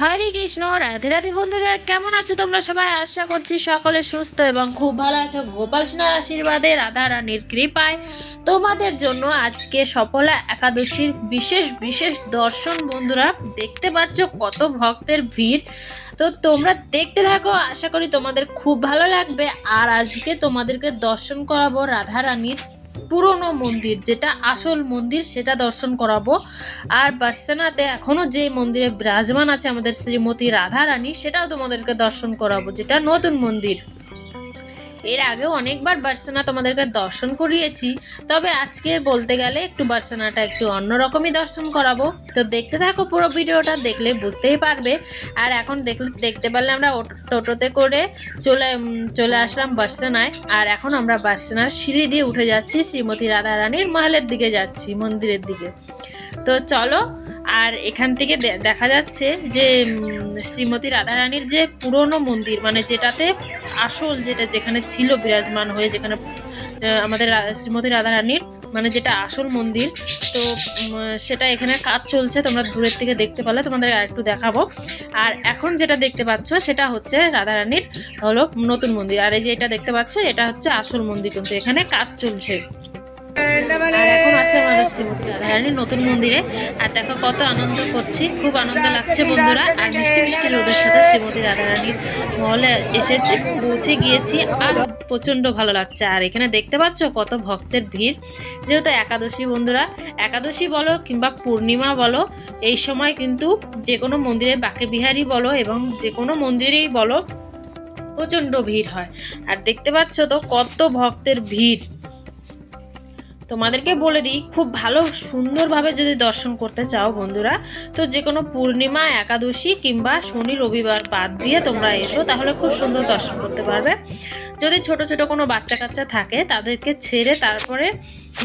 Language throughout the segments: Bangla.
হরে কৃষ্ণ, রাধে রাধে বন্ধুরা, কেমন আছো তোমরা সবাই? আশা করছি সকলে সুস্থ এবং খুব ভালো আছো। গোপাল সোনার আশীর্বাদে রাধা রানীর কৃপায় তোমাদের জন্য আজকে সফলা একাদশীর বিশেষ বিশেষ দর্শন বন্ধুরা, দেখতে পাচ্ছ কত ভক্তের ভিড়। তো তোমরা দেখতে থাকো, আশা করি তোমাদের খুব ভালো লাগবে। আর আজকে তোমাদেরকে দর্শন করাবো রাধা রানীর পুরনো মন্দির, যেটা আসল মন্দির, সেটা দর্শন করাবো। আর বার্সানাতে এখনও যে মন্দিরে বিরাজমান আছে আমাদের শ্রীমতী রাধা রানী সেটাও তোমাদেরকে দর্শন করাবো, যেটা নতুন মন্দির। এর আগেও অনেকবার বার্সানা তোমাদেরকে দর্শন করিয়েছি, তবে আজকে বলতে গেলে একটু বার্সানাটা একটু অন্যরকমই দর্শন করাবো। তো দেখতে থাকো পুরো ভিডিওটা, দেখলে বুঝতেই পারবে। আর এখন দেখলে দেখতে পারলে আমরা টোটোতে করে চলে চলে আসলাম বার্সানায়। আর এখন আমরা বার্সানার সিঁড়ি দিয়ে উঠে যাচ্ছি, শ্রীমতী রাধারানীর মহলের দিকে যাচ্ছি, মন্দিরের দিকে। তো চলো আর এখান থেকে দেখা যাচ্ছে যে শ্রীমতী রাধারানীর যে পুরনো মন্দির মানে যেটাতে আসল যেটা যেখানে ছিল বিরাজমান হয়ে, যেখানে আমাদের শ্রীমতী রাধারানীর মানে যেটা আসল মন্দির, তো সেটা এখানে কাজ চলছে, তোমরা দূরের থেকে দেখতে পারলে, তোমাদের আর একটু দেখাবো। আর এখন যেটা দেখতে পাচ্ছ, সেটা হচ্ছে রাধারানীর, হলো নতুন মন্দির, আর এই যে এটা দেখতে পাচ্ছ, এটা হচ্ছে আসল মন্দির, কিন্তু এখানে কাজ চলছে। আর আছে আমাদের রাধারানীর নতুন মন্দিরে। আর দেখো কত আনন্দ করছি, খুব আনন্দ লাগছে বন্ধুরা। আর মিষ্টি মিষ্টি রোদের সাথে শ্রীমতী রাধারানীর মহলে এসেছি, পৌঁছে গিয়েছি। আর প্রচণ্ড ভালো লাগছে। আর এখানে দেখতে পাচ্ছ কত ভক্তের ভিড়। যেহেতু একাদশী বন্ধুরা, একাদশী বলো কিংবা পূর্ণিমা বলো, এই সময় কিন্তু যে কোনো মন্দিরে বাকে বিহারি বলো এবং যে কোনো মন্দিরেই বলো, প্রচণ্ড ভিড় হয়। আর দেখতে পাচ্ছ তো কত ভক্তের ভিড়। তোমাদেরকে বলে দিই, খুব ভালো সুন্দরভাবে যদি দর্শন করতে চাও বন্ধুরা, তো যে কোনো পূর্ণিমা, একাদশী কিংবা শনি, রবিবার বাদ দিয়ে তোমরা এসো, তাহলে খুব সুন্দর দর্শন করতে পারবে। যদি ছোট ছোট কোনো বাচ্চা কাচ্চা থাকে, তাদেরকে ছেড়ে তারপরে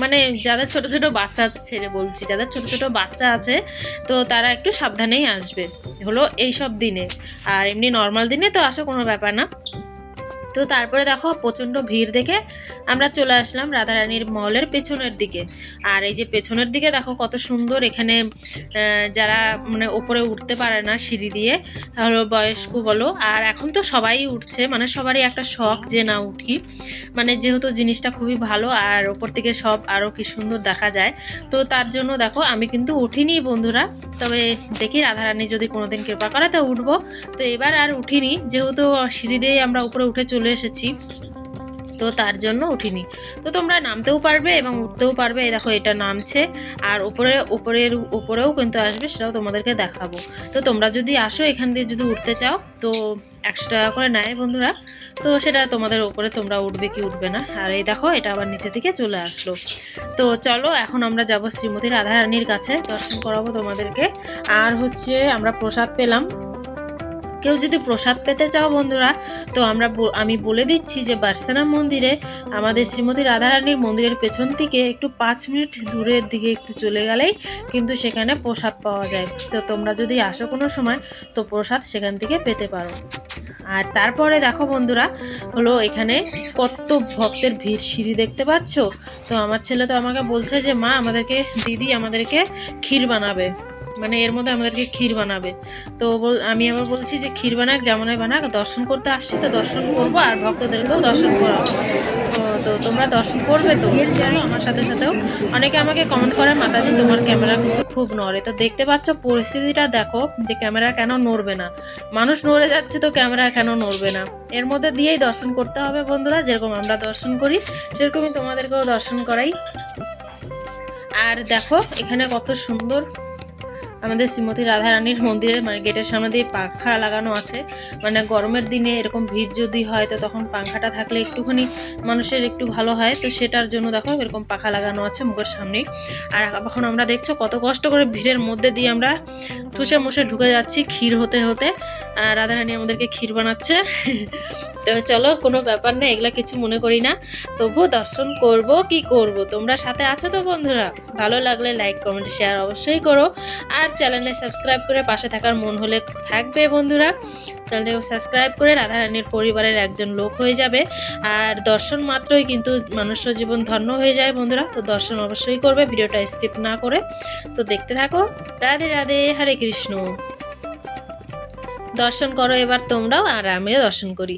মানে যাদের ছোট ছোট বাচ্চা আছে, ছেড়ে বলছি, যাদের ছোট ছোট বাচ্চা আছে, তো তারা একটু সাবধানেই আসবে। হলো এই সব দিনে। আর এমনি নর্মাল দিনে তো আসা কোনো ব্যাপার না। তো তারপরে দেখো প্রচণ্ড ভিড় দেখে আমরা চলে আসলাম রাধারানীর মহলের পেছনের দিকে। আর এই যে পেছনের দিকে দেখো কত সুন্দর এখানে যারা মানে ওপরে উঠতে পারে না সিঁড়ি দিয়ে হলো বয়স্ক বলো। আর এখন তো সবাই উঠছে মানে সবারই একটা শখ যে না উঠি। মানে যেহেতু জিনিসটা খুবই ভালো, আর ওপর থেকে সব আরও কি সুন্দর দেখা যায়। তো তার জন্য দেখো আমি কিন্তু উঠিনি বন্ধুরা। তবে দেখি রাধারানী যদি কোনোদিন কৃপা করে, তো উঠবো। তো এবার আর উঠিনি, যেহেতু সিঁড়ি দিয়েই আমরা উপরে উঠে চলে এসেছি। তো তার জন্য উঠিনি। তো তোমরা নামতেও পারবে এবং উঠতেও পারবে। এই দেখো, এটা নামছে। আর উপরে উপরের উপরেও কিন্তু আসবে, সেটাও তোমাদেরকে দেখাবো। তো তোমরা যদি আসো এখান দিয়ে যদি উঠতে চাও, তো একশো টাকা করে নেয় বন্ধুরা। তো সেটা তোমাদের উপরে তোমরা উঠবে কি উঠবে না। আর এই দেখো, এটা আবার নিচে থেকে চলে আসলো। তো চলো, এখন আমরা যাব শ্রীমতী রাধারানীর কাছে। দর্শন করাবো তোমাদেরকে। আর হচ্ছে, আমরা প্রসাদ পেলাম। কেউ যদি প্রসাদ পেতে চাও বন্ধুরা, তো আমরা আমি বলে দিচ্ছি যে বার্সেনা মন্দিরে, আমাদের শ্রীমতী রাধারানীর মন্দিরের পেছন থেকে একটু পাঁচ মিনিট দূরের দিকে একটু চলে গেলেই কিন্তু সেখানে প্রসাদ পাওয়া যায়। তো তোমরা যদি আসো কোনো সময়, তো প্রসাদ সেখান থেকে পেতে পারো। আর তারপরে দেখো বন্ধুরা, হলো এখানে কত ভক্তের ভিড়, সিঁড়ি দেখতে পাচ্ছ? তো আমার ছেলে তো আমাকে বলছে যে, মা, আমাদেরকে, দিদি আমাদেরকে ক্ষীর বানাবে। মানে এর মধ্যে আমাদেরকে ক্ষীর বানাবে। তো আমি আবার বলছি যে ক্ষীর বানাক যেমনই বানাক দর্শন করতে আসছি তো দর্শন করব আর ভক্তদেরকেও দর্শন করাবো। তো তো তোমরা দর্শন করবে তো? চলো আমার সাথে সাথেও। অনেকে আমাকে কমেন্ট করে মাতাজি তোমার ক্যামেরা কিন্তু খুব নড়ে। তো দেখতে পাচ্ছ পরিস্থিতিটা দেখো যে ক্যামেরা কেন নড়বে না। মানুষ নড়ে যাচ্ছে তো ক্যামেরা কেন নড়বে না? এর মধ্যে দিয়েই দর্শন করতে হবে বন্ধুরা যেরকম আমরা দর্শন করি সেরকমই তোমাদেরকেও দর্শন করাই। আর দেখো এখানে কত সুন্দর আমাদের শ্রীমতী রাধারানীর মন্দিরের মানে গেটের সামনে দিয়ে পাখা লাগানো আছে। মানে গরমের দিনে এরকম ভিড় যদি হয়, তো তখন পাখাটা থাকলে একটুখানি মানুষের একটু ভালো হয়। তো সেটার জন্য দেখো এরকম পাখা লাগানো আছে মুখের সামনেই। আর এখন আমরা দেখছ কত কষ্ট করে ভিড়ের মধ্যে দিয়ে আমরা ঠুসে মুসে ঢুকে যাচ্ছি ক্ষীর হতে হতে। রাধারানী আমাদেরকে ক্ষীর বানাচ্ছে। তো চলো, কোনো ব্যাপার না এগুলা কিছু মনে করি না। তবুও দর্শন করব, কি করব? তোমরা সাথে আছো তো বন্ধুরা? ভালো লাগলে লাইক কমেন্ট শেয়ার অবশ্যই করো। আর চ্যানেলে সাবস্ক্রাইব করে পাশে থাকার মন হলে থাকবে বন্ধুরা। চ্যানেলটাকে সাবস্ক্রাইব করে রাধারানীর পরিবারের একজন লোক হয়ে যাবে। আর দর্শন মাত্রই কিন্তু মানুষ্য জীবন ধন্য হয়ে যায় বন্ধুরা। তো দর্শন অবশ্যই করবে, ভিডিওটা স্কিপ না করে। তো দেখতে থাকো। রাধে রাধে, হরে কৃষ্ণ। দর্শন করো এবার তোমরাও আর আমিও দর্শন করি।